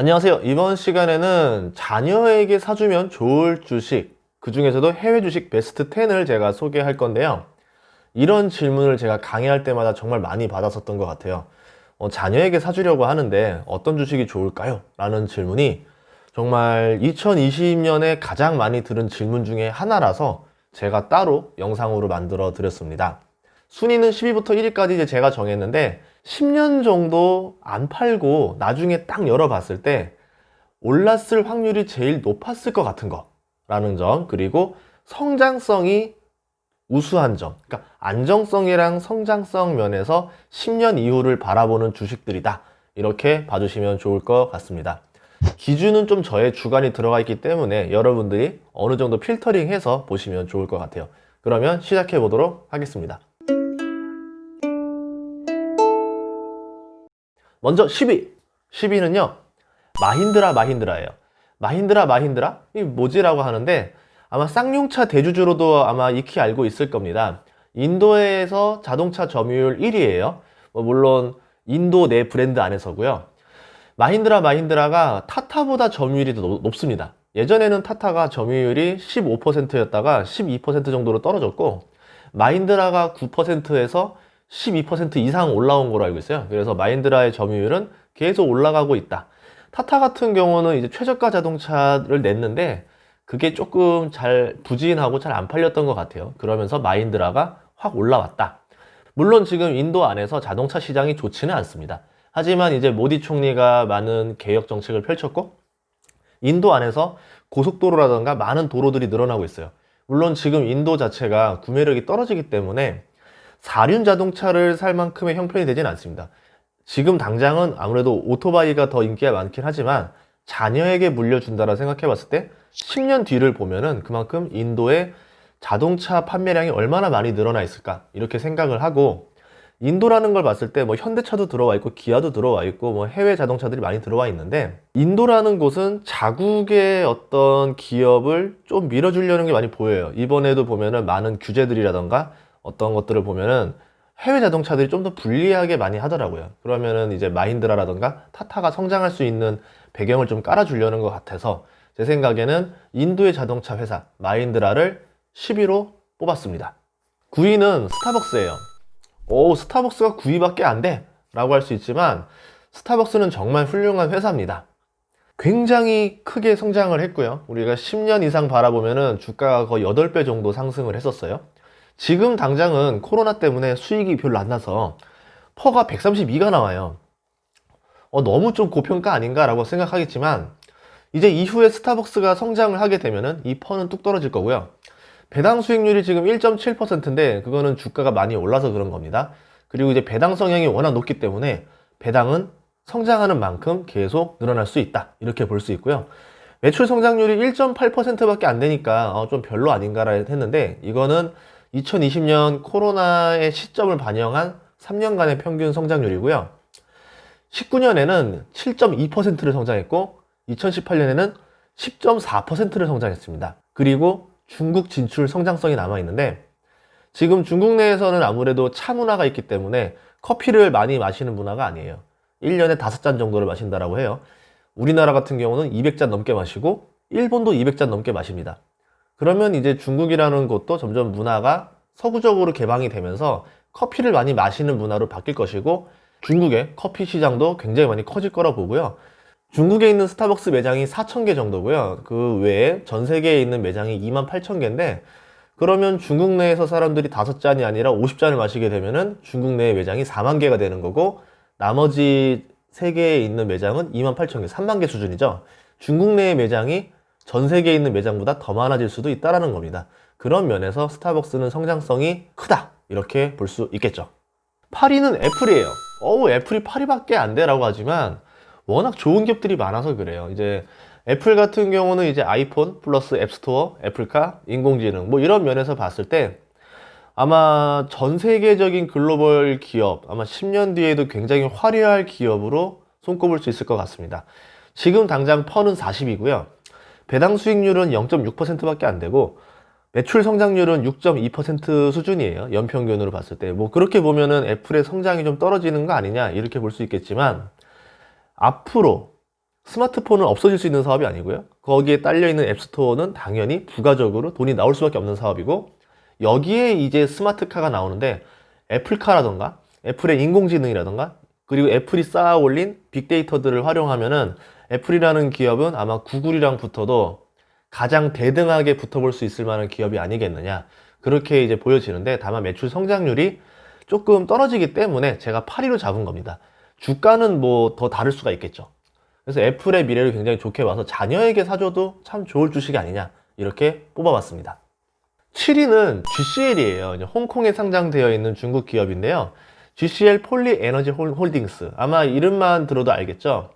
안녕하세요. 이번 시간에는 자녀에게 사주면 좋을 주식, 그 중에서도 해외 주식 베스트 10을 제가 소개할 건데요. 이런 질문을 제가 강의할 때마다 정말 많이 받았었던 것 같아요. 어, 자녀에게 사주려고 하는데 어떤 주식이 좋을까요? 라는 질문이 정말 2020년에 가장 많이 들은 질문 중에 하나라서 제가 따로 영상으로 만들어 드렸습니다. 순위는 10위부터 1위까지 이제 제가 정했는데 10년 정도 안 팔고 나중에 딱 열어봤을 때 올랐을 확률이 제일 높았을 것 같은 거라는 점 그리고 성장성이 우수한 점 그러니까 안정성이랑 성장성 면에서 10년 이후를 바라보는 주식들이다. 이렇게 봐주시면 좋을 것 같습니다. 기준은 좀 저의 주관이 들어가 있기 때문에 여러분들이 어느 정도 필터링해서 보시면 좋을 것 같아요. 그러면 시작해 보도록 하겠습니다 먼저 10위. 10위는요. 마힌드라 마힌드라예요. 마힌드라 마힌드라? 이 뭐지라고 하는데 아마 쌍용차 대주주로도 아마 익히 알고 있을 겁니다. 인도에서 자동차 점유율 1위예요. 뭐 물론 인도 내 브랜드 안에서고요. 마힌드라 마힌드라가 타타보다 점유율이 더 높- 높습니다. 예전에는 타타가 점유율이 15%였다가 12% 정도로 떨어졌고 마힌드라가 9%에서 12% 이상 올라온 걸로 알고 있어요. 그래서 마힌드라의 점유율은 계속 올라가고 있다. 타타 같은 경우는 이제 최저가 자동차를 냈는데 그게 조금 잘 부진하고 잘 안 팔렸던 것 같아요. 그러면서 마힌드라가 확 올라왔다. 물론 지금 인도 안에서 자동차 시장이 좋지는 않습니다. 하지만 이제 모디 총리가 많은 개혁 정책을 펼쳤고 인도 안에서 고속도로라든가 많은 도로들이 늘어나고 있어요. 물론 지금 인도 자체가 구매력이 떨어지기 때문에 사륜 자동차를 살 만큼의 형편이 되진 않습니다. 지금 당장은 아무래도 오토바이가 더 인기가 많긴 하지만 자녀에게 물려준다라 생각해 봤을 때 10년 뒤를 보면은 그만큼 인도의 자동차 판매량이 얼마나 많이 늘어나 있을까 이렇게 생각을 하고 인도라는 걸 봤을 때 뭐 현대차도 들어와 있고 기아도 들어와 있고 뭐 해외 자동차들이 많이 들어와 있는데 인도라는 곳은 자국의 어떤 기업을 좀 밀어주려는 게 많이 보여요. 이번에도 보면은 많은 규제들이라던가 어떤 것들을 보면은 해외 자동차들이 좀 더 불리하게 많이 하더라고요. 그러면은 이제 마힌드라라던가 타타가 성장할 수 있는 배경을 좀 깔아주려는 것 같아서 제 생각에는 인도의 자동차 회사 마힌드라를 10위로 뽑았습니다. 9위는 스타벅스예요. 오, 스타벅스가 9위밖에 안 돼! 라고 할 수 있지만 스타벅스는 정말 훌륭한 회사입니다. 굉장히 크게 성장을 했고요. 우리가 10년 이상 바라보면은 주가가 거의 8배 정도 상승을 했었어요. 지금 당장은 코로나 때문에 수익이 별로 안 나서 퍼가 132가 나와요. 어, 너무 좀 고평가 아닌가라고 생각하겠지만 이제 이후에 스타벅스가 성장을 하게 되면은 이 퍼는 뚝 떨어질 거고요. 배당 수익률이 지금 1.7%인데 그거는 주가가 많이 올라서 그런 겁니다. 그리고 이제 배당 성향이 워낙 높기 때문에 배당은 성장하는 만큼 계속 늘어날 수 있다. 이렇게 볼 수 있고요. 매출 성장률이 1.8%밖에 안 되니까 어, 좀 별로 아닌가라 했는데 이거는 2020년 코로나의 시점을 반영한 3년간의 평균 성장률이고요. 19년에는 7.2%를 성장했고 2018년에는 10.4%를 성장했습니다. 그리고 중국 진출 성장성이 남아 있는데 지금 중국 내에서는 아무래도 차 문화가 있기 때문에 커피를 많이 마시는 문화가 아니에요. 1년에 5잔 정도를 마신다라고 해요. 우리나라 같은 경우는 200잔 넘게 마시고 일본도 200잔 넘게 마십니다. 그러면 이제 중국이라는 곳도 점점 문화가 서구적으로 개방이 되면서 커피를 많이 마시는 문화로 바뀔 것이고 중국의 커피 시장도 굉장히 많이 커질 거라 보고요. 중국에 있는 스타벅스 매장이 4,000개 정도고요. 그 외에 전 세계에 있는 매장이 28,000개인데 그러면 중국 내에서 사람들이 5잔이 아니라 50잔을 마시게 되면은 중국 내의 매장이 4만 개가 되는 거고 나머지 세계에 있는 매장은 28,000개, 3만 개 수준이죠. 중국 내의 매장이 전 세계에 있는 매장보다 더 많아질 수도 있다라는 겁니다. 그런 면에서 스타벅스는 성장성이 크다. 이렇게 볼 수 있겠죠. 8위는 애플이에요. 어우, 애플이 8위밖에 안 돼라고 하지만 워낙 좋은 기업들이 많아서 그래요. 이제 애플 같은 경우는 이제 아이폰 플러스 앱스토어, 애플카, 인공지능 뭐 이런 면에서 봤을 때 아마 전 세계적인 글로벌 기업, 아마 10년 뒤에도 굉장히 화려할 기업으로 손꼽을 수 있을 것 같습니다. 지금 당장 퍼는 40이고요. 배당 수익률은 0.6%밖에 안 되고 매출 성장률은 6.2% 수준이에요. 연평균으로 봤을 때. 뭐 그렇게 보면은 애플의 성장이 좀 떨어지는 거 아니냐 이렇게 볼 수 있겠지만 앞으로 스마트폰은 없어질 수 있는 사업이 아니고요. 거기에 딸려 있는 앱스토어는 당연히 부가적으로 돈이 나올 수밖에 없는 사업이고 여기에 이제 스마트카가 나오는데 애플카라던가 애플의 인공지능이라던가 그리고 애플이 쌓아 올린 빅데이터들을 활용하면은 애플이라는 기업은 아마 구글이랑 붙어도 가장 대등하게 붙어볼 수 있을 만한 기업이 아니겠느냐 그렇게 이제 보여지는데 다만 매출 성장률이 조금 떨어지기 때문에 제가 8위로 잡은 겁니다. 주가는 뭐 더 다를 수가 있겠죠. 그래서 애플의 미래를 굉장히 좋게 봐서 자녀에게 사줘도 참 좋을 주식이 아니냐 이렇게 뽑아봤습니다. 7위는 GCL이에요. 홍콩에 상장되어 있는 중국 기업인데요. GCL 폴리 에너지 홀- 홀딩스. 아마 이름만 들어도 알겠죠?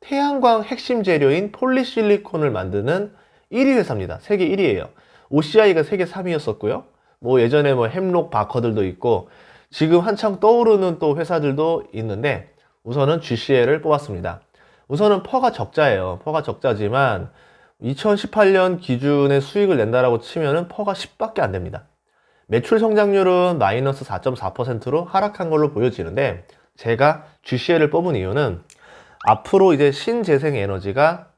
태양광 핵심 재료인 폴리실리콘을 만드는 1위 회사입니다. 세계 1위예요. OCI가 세계 3위였었고요. 뭐 예전에 뭐 햄록 바커들도 있고 지금 한창 떠오르는 또 회사들도 있는데 우선은 GCL을 뽑았습니다. 우선은 퍼가 적자예요. 퍼가 적자지만 2018년 기준의 수익을 낸다라고 치면은 퍼가 10밖에 안 됩니다. 매출 성장률은 마이너스 4.4%로 하락한 걸로 보여지는데 제가 GCL을 뽑은 이유는 앞으로 이제 신재생 에너지가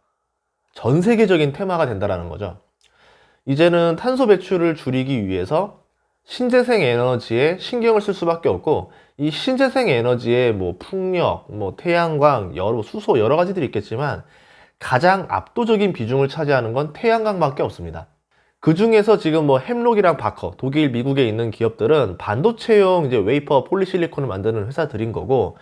전 세계적인 테마가 된다라는 거죠. 이제는 탄소 배출을 줄이기 위해서 신재생 에너지에 신경을 쓸 수밖에 없고 이 신재생 에너지에 뭐 풍력, 뭐 태양광, 여러 수소 여러 가지들이 있겠지만 가장 압도적인 비중을 차지하는 건 태양광밖에 없습니다. 그 중에서 지금 뭐 햄록이랑 바커, 독일, 미국에 있는 기업들은 반도체용 이제 웨이퍼 폴리실리콘을 만드는 회사들인 거고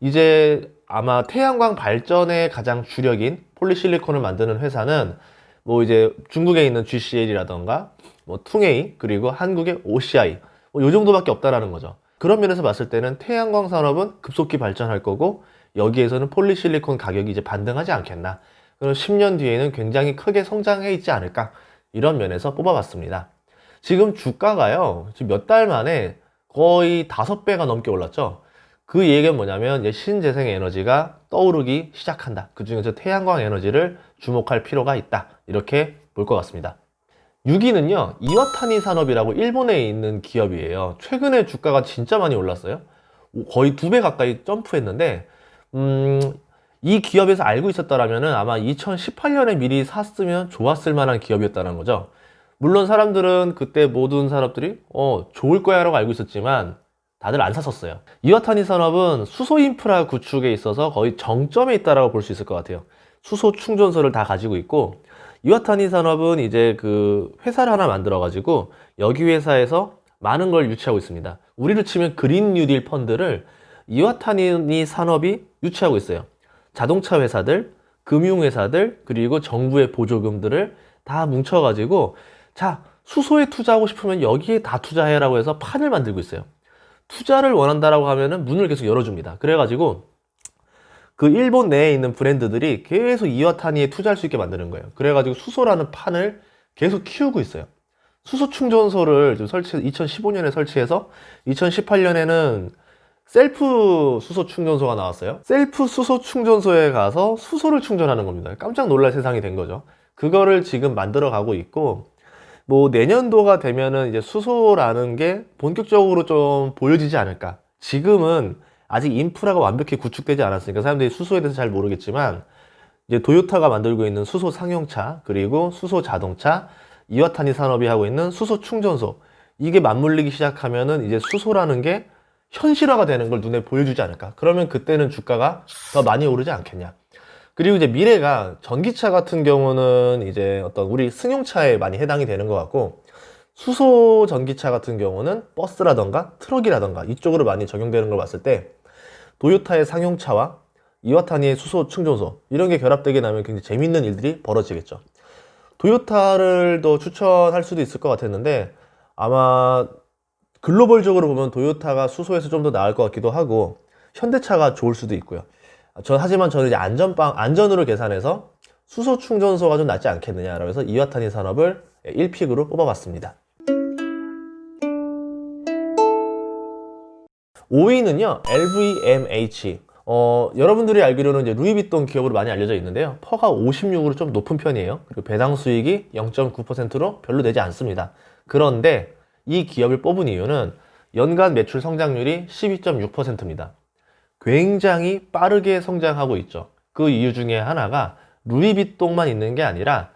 이제 아마 태양광 발전의 가장 주력인 폴리실리콘을 만드는 회사는 뭐 이제 중국에 있는 GCL이라던가 뭐 퉁에이 그리고 한국의 OCI 뭐 요 정도밖에 없다라는 거죠. 그런 면에서 봤을 때는 태양광 산업은 급속히 발전할 거고 여기에서는 폴리실리콘 가격이 이제 반등하지 않겠나. 그럼 10년 뒤에는 굉장히 크게 성장해 있지 않을까. 이런 면에서 뽑아봤습니다. 지금 주가가요. 지금 몇 달 만에 거의 다섯 배가 넘게 올랐죠. 그 얘기는 뭐냐면 이제 신재생 에너지가 떠오르기 시작한다. 그 중에서 태양광 에너지를 주목할 필요가 있다. 이렇게 볼 것 같습니다. 6위는요, 이와타니 산업이라고 일본에 있는 기업이에요. 최근에 주가가 진짜 많이 올랐어요. 거의 두 배 가까이 점프했는데, 음, 이 기업에서 알고 있었다라면은 아마 2018년에 미리 샀으면 좋았을 만한 기업이었다는 거죠. 물론 사람들은 그때 모든 사람들이 어, 좋을 거야 라고 알고 있었지만 다들 안 샀었어요. 이와타니 산업은 수소 인프라 구축에 있어서 거의 정점에 있다라고 볼 수 있을 것 같아요. 수소 충전소를 다 가지고 있고 이와타니 산업은 이제 그 회사를 하나 만들어 가지고 여기 회사에서 많은 걸 유치하고 있습니다. 우리를 치면 그린 뉴딜 펀드를 이와타니 산업이 유치하고 있어요. 자동차 회사들, 금융 회사들, 그리고 정부의 보조금들을 다 뭉쳐 가지고 자, 수소에 투자하고 싶으면 여기에 다 투자해라고 해서 판을 만들고 있어요. 투자를 원한다라고 하면은 문을 계속 열어줍니다. 그래가지고 그 일본 내에 있는 브랜드들이 계속 이와타니에 투자할 수 있게 만드는 거예요. 그래가지고 수소라는 판을 계속 키우고 있어요. 수소 충전소를 좀 설치, 2015년에 설치해서 2018년에는 셀프 수소 충전소가 나왔어요. 셀프 수소 충전소에 가서 수소를 충전하는 겁니다. 깜짝 놀랄 세상이 된 거죠. 그거를 지금 만들어 가고 있고, 뭐 내년도가 되면은 이제 수소라는 게 본격적으로 좀 보여지지 않을까. 지금은 아직 인프라가 완벽히 구축되지 않았으니까 사람들이 수소에 대해서 잘 모르겠지만 이제 도요타가 만들고 있는 수소 상용차 그리고 수소 자동차 이와타니 산업이 하고 있는 수소 충전소 이게 맞물리기 시작하면은 이제 수소라는 게 현실화가 되는 걸 눈에 보여주지 않을까. 그러면 그때는 주가가 더 많이 오르지 않겠냐. 그리고 이제 미래가 전기차 같은 경우는 이제 어떤 우리 승용차에 많이 해당이 되는 것 같고 수소 전기차 같은 경우는 버스라던가 트럭이라던가 이쪽으로 많이 적용되는 걸 봤을 때 도요타의 상용차와 이와타니의 수소 충전소 이런 게 결합되게 나면 굉장히 재밌는 일들이 벌어지겠죠. 도요타를 더 추천할 수도 있을 것 같았는데 아마 글로벌적으로 보면 도요타가 수소에서 좀 더 나을 것 같기도 하고 현대차가 좋을 수도 있고요. 저 하지만 저는 이제 안전빵 안전으로 계산해서 수소 충전소가 좀 낫지 않겠느냐라고 해서 이와타니 산업을 1픽으로 뽑아봤습니다. 5위는요, LVMH. 어, 여러분들이 알기로는 이제 루이비통 기업으로 많이 알려져 있는데요. 퍼가 56으로 좀 높은 편이에요. 그리고 배당 수익이 0.9%로 별로 되지 않습니다. 그런데 이 기업을 뽑은 이유는 연간 매출 성장률이 12.6%입니다. 굉장히 빠르게 성장하고 있죠. 그 이유 중에 하나가 루이비통만 있는 게 아니라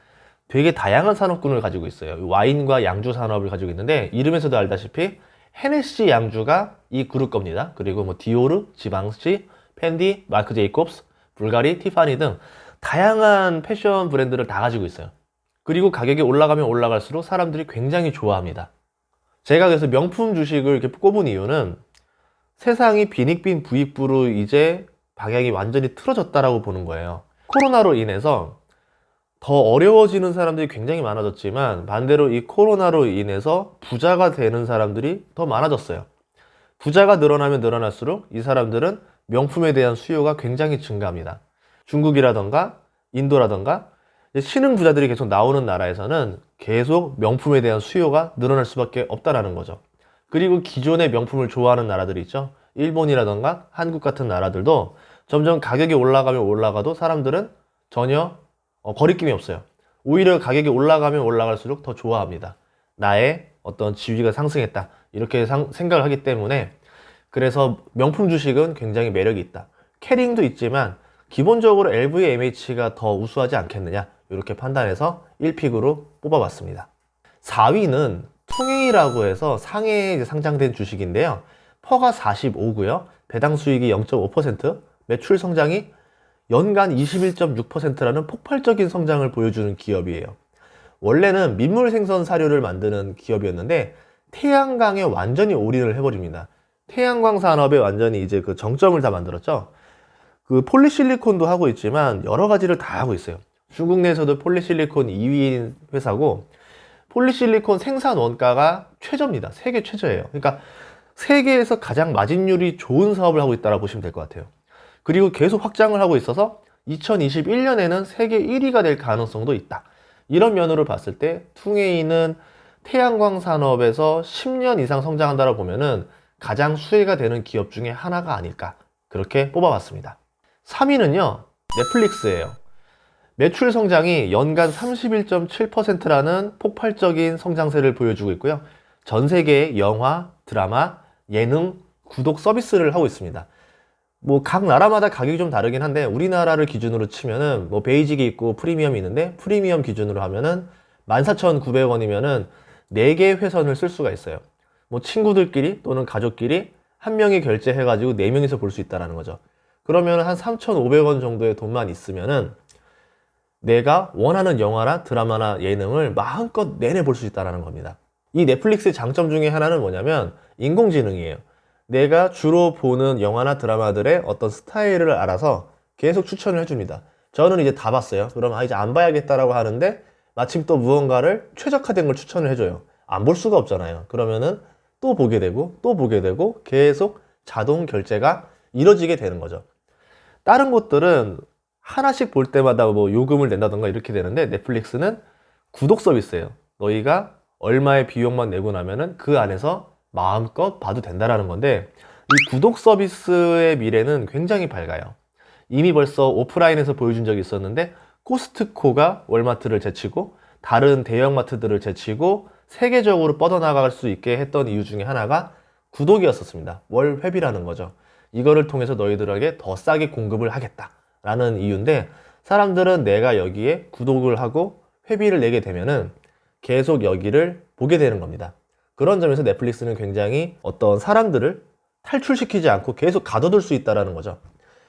되게 다양한 산업군을 가지고 있어요. 와인과 양주 산업을 가지고 있는데 이름에서도 알다시피 헤네시 양주가 이 그룹 겁니다. 그리고 뭐 디오르, 지방시, 펜디, 마크 제이콥스, 불가리, 티파니 등 다양한 패션 브랜드를 다 가지고 있어요. 그리고 가격이 올라가면 올라갈수록 사람들이 굉장히 좋아합니다. 제가 그래서 명품 주식을 이렇게 꼽은 이유는 세상이 빈익빈 부익부로 이제 방향이 완전히 틀어졌다라고 보는 거예요. 코로나로 인해서 더 어려워지는 사람들이 굉장히 많아졌지만 반대로 이 코로나로 인해서 부자가 되는 사람들이 더 많아졌어요. 부자가 늘어나면 늘어날수록 이 사람들은 명품에 대한 수요가 굉장히 증가합니다. 중국이라던가 인도라던가 신흥 부자들이 계속 나오는 나라에서는 계속 명품에 대한 수요가 늘어날 수밖에 없다라는 거죠. 그리고 기존의 명품을 좋아하는 나라들이 있죠. 일본이라던가 한국 같은 나라들도 점점 가격이 올라가면 올라가도 사람들은 전혀 어, 거리낌이 없어요. 오히려 가격이 올라가면 올라갈수록 더 좋아합니다. 나의 어떤 지위가 상승했다. 이렇게 상- 생각을 하기 때문에 그래서 명품 주식은 굉장히 매력이 있다. 캐링도 있지만 기본적으로 LVMH가 더 우수하지 않겠느냐. 이렇게 판단해서 1픽으로 뽑아봤습니다. 4위는 통행이라고 해서 상해에 상장된 주식인데요. 퍼가 45고요. 배당 수익이 0.5%, 매출 성장이 연간 21.6%라는 폭발적인 성장을 보여주는 기업이에요. 원래는 민물 생선 사료를 만드는 기업이었는데 태양광에 완전히 올인을 해버립니다. 태양광 산업에 완전히 이제 그 정점을 다 만들었죠. 그 폴리실리콘도 하고 있지만 여러 가지를 다 하고 있어요. 중국 내에서도 폴리실리콘 2위인 회사고 폴리실리콘 생산 원가가 최저입니다. 세계 최저예요. 그러니까 세계에서 가장 마진율이 좋은 사업을 하고 있다고 보시면 될 것 같아요. 그리고 계속 확장을 하고 있어서 2021년에는 세계 1위가 될 가능성도 있다. 이런 면으로 봤을 때 퉁에이는 태양광 산업에서 10년 이상 성장한다고 보면은 가장 수혜가 되는 기업 중에 하나가 아닐까. 그렇게 뽑아봤습니다. 3위는요, 넷플릭스예요. 매출 성장이 연간 31.7%라는 폭발적인 성장세를 보여주고 있고요. 전 세계의 영화, 드라마, 예능, 구독 서비스를 하고 있습니다. 뭐 각 나라마다 가격이 좀 다르긴 한데 우리나라를 기준으로 치면은 뭐 베이직이 있고 프리미엄이 있는데 프리미엄 기준으로 하면은 14,900원이면은 4개의 회선을 쓸 수가 있어요. 뭐 친구들끼리 또는 가족끼리 한 명이 결제해가지고 4명이서 볼 수 있다라는 거죠. 그러면 한 3,500원 정도의 돈만 있으면은 내가 원하는 영화나 드라마나 예능을 마음껏 내내 볼 수 있다는 겁니다. 이 넷플릭스의 장점 중에 하나는 뭐냐면 인공지능이에요. 내가 주로 보는 영화나 드라마들의 어떤 스타일을 알아서 계속 추천을 해줍니다. 저는 이제 다 봤어요. 그럼 아, 이제 안 봐야겠다라고 하는데 마침 또 무언가를 최적화된 걸 추천을 해줘요. 안 볼 수가 없잖아요. 그러면은 또 보게 되고 또 보게 되고 계속 자동 결제가 이뤄지게 되는 거죠. 다른 곳들은 하나씩 볼 때마다 뭐 요금을 낸다던가 이렇게 되는데 넷플릭스는 구독 서비스예요. 너희가 얼마의 비용만 내고 나면은 그 안에서 마음껏 봐도 된다라는 건데 이 구독 서비스의 미래는 굉장히 밝아요. 이미 벌써 오프라인에서 보여준 적이 있었는데 코스트코가 월마트를 제치고 다른 대형마트들을 제치고 세계적으로 뻗어나갈 수 있게 했던 이유 중에 하나가 구독이었었습니다. 월 회비라는 거죠. 이거를 통해서 너희들에게 더 싸게 공급을 하겠다 라는 이유인데 사람들은 내가 여기에 구독을 하고 회비를 내게 되면은 계속 여기를 보게 되는 겁니다. 그런 점에서 넷플릭스는 굉장히 어떤 사람들을 탈출시키지 않고 계속 가둬둘 수 있다라는 거죠.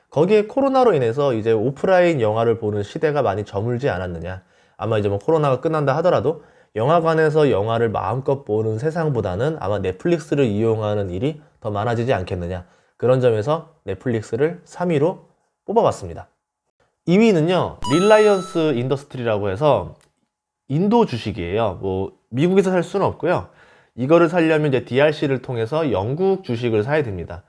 거기에 코로나로 인해서 이제 오프라인 영화를 보는 시대가 많이 저물지 않았느냐. 아마 이제 뭐 코로나가 끝난다 하더라도 영화관에서 영화를 마음껏 보는 세상보다는 아마 넷플릭스를 이용하는 일이 더 많아지지 않겠느냐. 그런 점에서 넷플릭스를 3위로 뽑아봤습니다. 2위는요, 릴라이언스 인더스트리라고 해서 인도 주식이에요. 뭐, 미국에서 살 수는 없고요. 이거를 살려면 이제 DRC를 통해서 영국 주식을 사야 됩니다.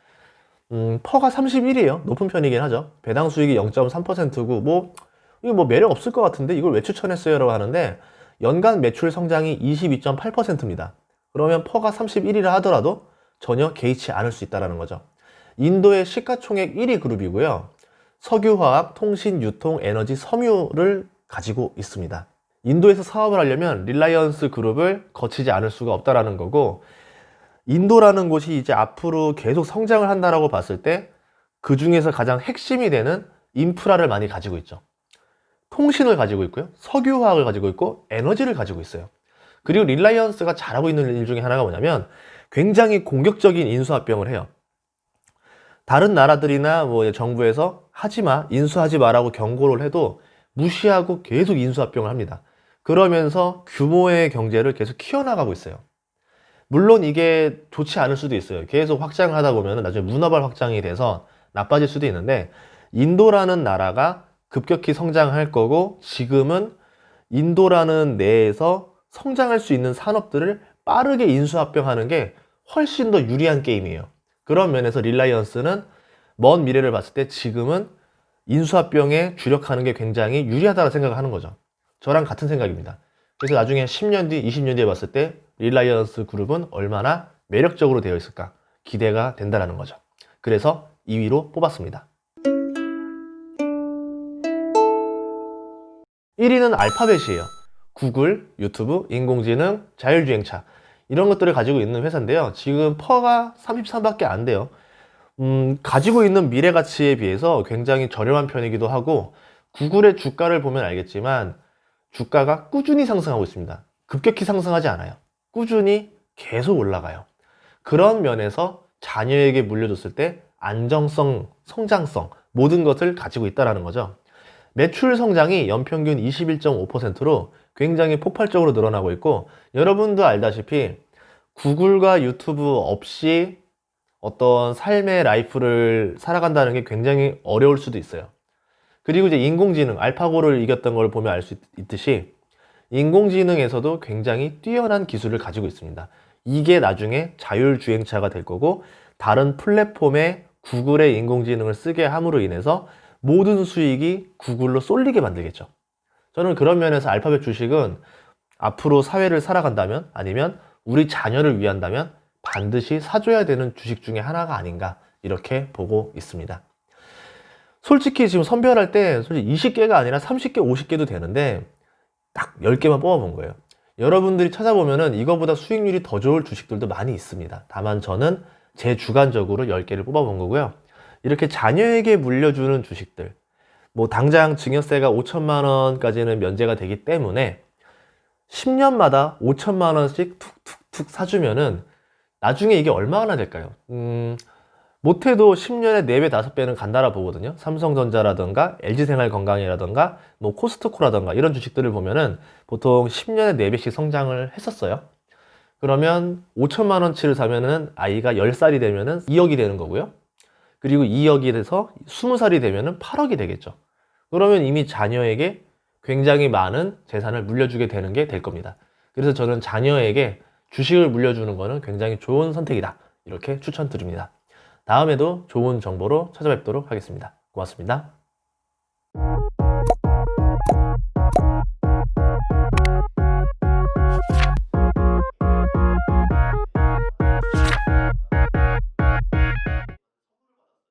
음, 퍼가 31이에요. 높은 편이긴 하죠. 배당 수익이 0.3%고, 뭐, 이거 뭐 매력 없을 것 같은데 이걸 왜 추천했어요? 라고 하는데, 연간 매출 성장이 22.8%입니다. 그러면 퍼가 31이라 하더라도 전혀 개의치 않을 수 있다는 거죠. 인도의 시가총액 1위 그룹이고요. 석유화학, 통신, 유통, 에너지, 섬유를 가지고 있습니다. 인도에서 사업을 하려면 릴라이언스 그룹을 거치지 않을 수가 없다라는 거고 인도라는 곳이 이제 앞으로 계속 성장을 한다라고 봤을 때 그 중에서 가장 핵심이 되는 인프라를 많이 가지고 있죠. 통신을 가지고 있고요. 석유화학을 가지고 있고 에너지를 가지고 있어요. 그리고 릴라이언스가 잘하고 있는 일 중에 하나가 뭐냐면 굉장히 공격적인 인수합병을 해요. 다른 나라들이나 뭐 정부에서 하지 마, 인수하지 마라고 경고를 해도 무시하고 계속 인수합병을 합니다. 그러면서 규모의 경제를 계속 키워나가고 있어요. 물론 이게 좋지 않을 수도 있어요. 계속 확장을 하다 보면 나중에 문화발 확장이 돼서 나빠질 수도 있는데 인도라는 나라가 급격히 성장할 거고 지금은 인도라는 내에서 성장할 수 있는 산업들을 빠르게 인수합병하는 게 훨씬 더 유리한 게임이에요. 그런 면에서 릴라이언스는 먼 미래를 봤을 때 지금은 인수합병에 주력하는 게 굉장히 유리하다고 생각을 하는 거죠. 저랑 같은 생각입니다. 그래서 나중에 10년 뒤, 20년 뒤에 봤을 때 릴라이언스 그룹은 얼마나 매력적으로 되어 있을까 기대가 된다는 거죠. 그래서 2위로 뽑았습니다. 1위는 알파벳이에요. 구글, 유튜브, 인공지능, 자율주행차 이런 것들을 가지고 있는 회사인데요. 지금 퍼가 33밖에 안 돼요. 음, 가지고 있는 미래 가치에 비해서 굉장히 저렴한 편이기도 하고 구글의 주가를 보면 알겠지만 주가가 꾸준히 상승하고 있습니다. 급격히 상승하지 않아요. 꾸준히 계속 올라가요. 그런 면에서 자녀에게 물려줬을 때 안정성, 성장성 모든 것을 가지고 있다는 거죠. 매출 성장이 연평균 21.5%로 굉장히 폭발적으로 늘어나고 있고 여러분도 알다시피 구글과 유튜브 없이 어떤 삶의 라이프를 살아간다는 게 굉장히 어려울 수도 있어요. 그리고 이제 인공지능, 알파고를 이겼던 걸 보면 알 수 있듯이 인공지능에서도 굉장히 뛰어난 기술을 가지고 있습니다. 이게 나중에 자율주행차가 될 거고 다른 플랫폼에 구글의 인공지능을 쓰게 함으로 인해서 모든 수익이 구글로 쏠리게 만들겠죠. 저는 그런 면에서 알파벳 주식은 앞으로 사회를 살아간다면 아니면 우리 자녀를 위한다면 반드시 사줘야 되는 주식 중에 하나가 아닌가 이렇게 보고 있습니다. 솔직히 지금 선별할 때 솔직히 20개가 아니라 30개, 50개도 되는데 딱 10개만 뽑아본 거예요. 여러분들이 찾아보면은 이거보다 수익률이 더 좋을 주식들도 많이 있습니다. 다만 저는 제 주관적으로 10개를 뽑아본 거고요. 이렇게 자녀에게 물려주는 주식들, 뭐 당장 증여세가 5천만 원까지는 면제가 되기 때문에 10년마다 5천만 원씩 툭툭툭 사주면은 나중에 이게 얼마나 될까요? 음, 못해도 10년에 4배, 5배는 간다라 보거든요. 삼성전자라든가 LG생활건강이라든가 뭐 코스트코라든가 이런 주식들을 보면은 보통 10년에 4배씩 성장을 했었어요. 그러면 5천만 원치를 사면은 아이가 10살이 되면은 2억이 되는 거고요. 그리고 2억이 돼서 20살이 되면은 8억이 되겠죠. 그러면 이미 자녀에게 굉장히 많은 재산을 물려주게 되는 게 될 겁니다. 그래서 저는 자녀에게 주식을 물려주는 거는 굉장히 좋은 선택이다. 이렇게 추천드립니다. 다음에도 좋은 정보로 찾아뵙도록 하겠습니다. 고맙습니다.